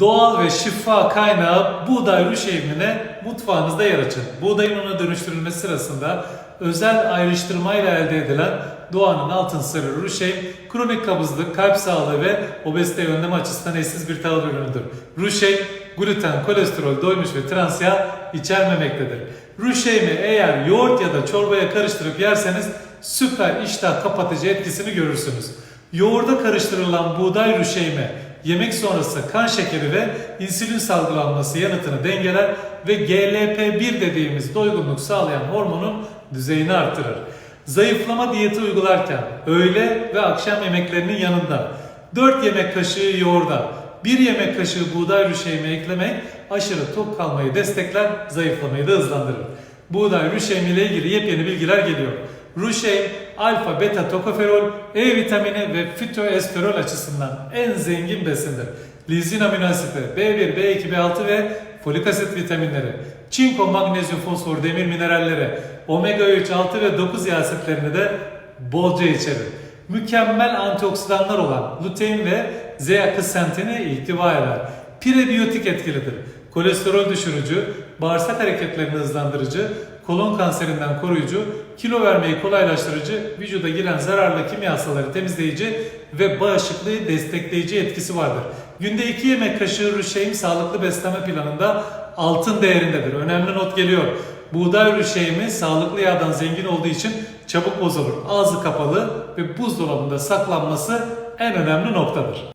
Doğal ve şifa kaynağı buğday rüşeymine mutfağınızda yer açın. Buğdayın una dönüştürülmesi sırasında özel ayrıştırmayla elde edilen doğanın altın sarı rüşeym, kronik kabızlık, kalp sağlığı ve obezite önleme açısından eşsiz bir tahıl ürünüdür. Rüşeym, gluten, kolesterol, doymuş ve trans yağ içermemektedir. Rüşeymi eğer yoğurt ya da çorbaya karıştırıp yerseniz süper iştah kapatıcı etkisini görürsünüz. Yoğurda karıştırılan buğday rüşeymi yemek sonrası kan şekeri ve insülin salgılanması yanıtını dengeler ve GLP-1 dediğimiz doygunluk sağlayan hormonun düzeyini artırır. Zayıflama diyeti uygularken öğle ve akşam yemeklerinin yanında 4 yemek kaşığı yoğurda 1 yemek kaşığı buğday rüşeymi eklemek aşırı tok kalmayı destekler, zayıflamayı da hızlandırır. Buğday rüşeymi ile ilgili yepyeni bilgiler geliyor. Ruşeym, alfa beta tokoferol, E vitamini ve fitoesterol açısından en zengin besindir. Lizin amino asiti, B1, B2, B6 ve folik asit vitaminleri, çinko, magnezyum, fosfor, demir mineralleri, omega 3, 6 ve 9 yağ asitlerini de bolca içerir. Mükemmel antioksidanlar olan lutein ve zeakisentini ihtiva eder. Prebiyotik etkilidir. Kolesterol düşürücü, bağırsak hareketlerini hızlandırıcı, kolon kanserinden koruyucu, kilo vermeyi kolaylaştırıcı, vücuda giren zararlı kimyasalları temizleyici ve bağışıklığı destekleyici etkisi vardır. Günde 2 yemek kaşığı rüşeym sağlıklı beslenme planında altın değerindedir. Önemli not geliyor. Buğday rüşeymi sağlıklı yağdan zengin olduğu için çabuk bozulur. Ağzı kapalı ve buzdolabında saklanması en önemli noktadır.